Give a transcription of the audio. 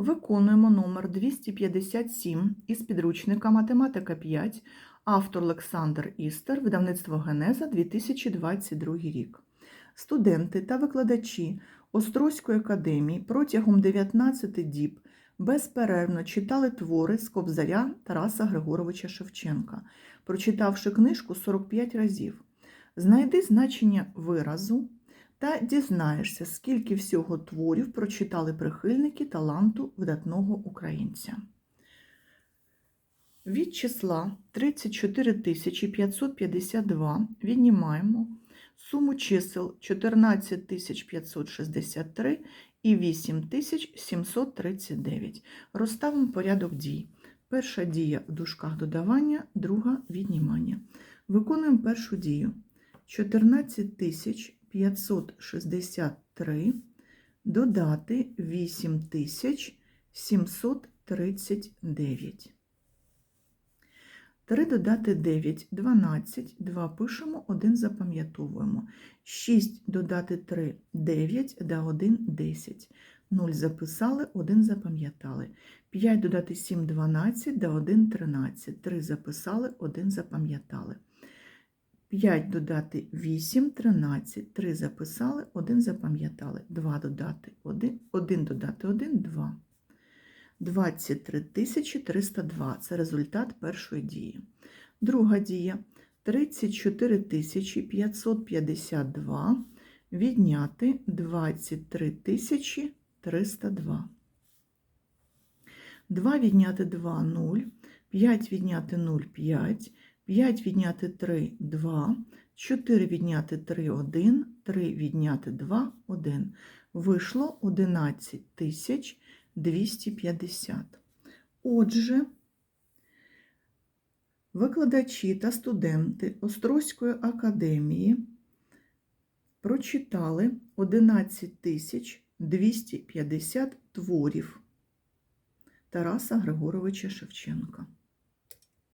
Виконуємо номер 257 із підручника Математика 5, автор Олександр Істер, видавництво Генеза 2022 рік. Студенти та викладачі Острозької академії протягом 19 діб безперервно читали твори з Кобзаря Тараса Григоровича Шевченка, прочитавши книжку 45 разів. Знайди значення виразу та дізнаєшся, скільки всього творів прочитали прихильники таланту видатного українця. Від числа 34 552 віднімаємо суму чисел 14 563 і 8 739. Розставимо порядок дій. Перша дія в дужках додавання, друга віднімання. Виконуємо першу дію. 14 563 додати 8739. 3 додати 9 – 12, 2 пишемо, 1 запам'ятовуємо. 6 додати 3 – 9, да 1 – 10. 0 записали, 1 запам'ятали. 5 додати 7 – 12, да 1 – 13. 3 записали, 1 запам'ятали. 5 додати 8 – 13. 3 записали, 1 запам'ятали. 2 додати 1, 1 додати 1 – 2. 23 302 – це результат першої дії. Друга дія – 34 552 відняти 23 302. 2 відняти 2 – 0, 5 відняти 0 – 5, 5 відняти 3 – 2, 4 відняти 3 – 1, 3 відняти 2 – 1. Вийшло 11 тисяч 250. Отже, викладачі та студенти Острозької академії прочитали 11 тисяч 250 творів Тараса Григоровича Шевченка.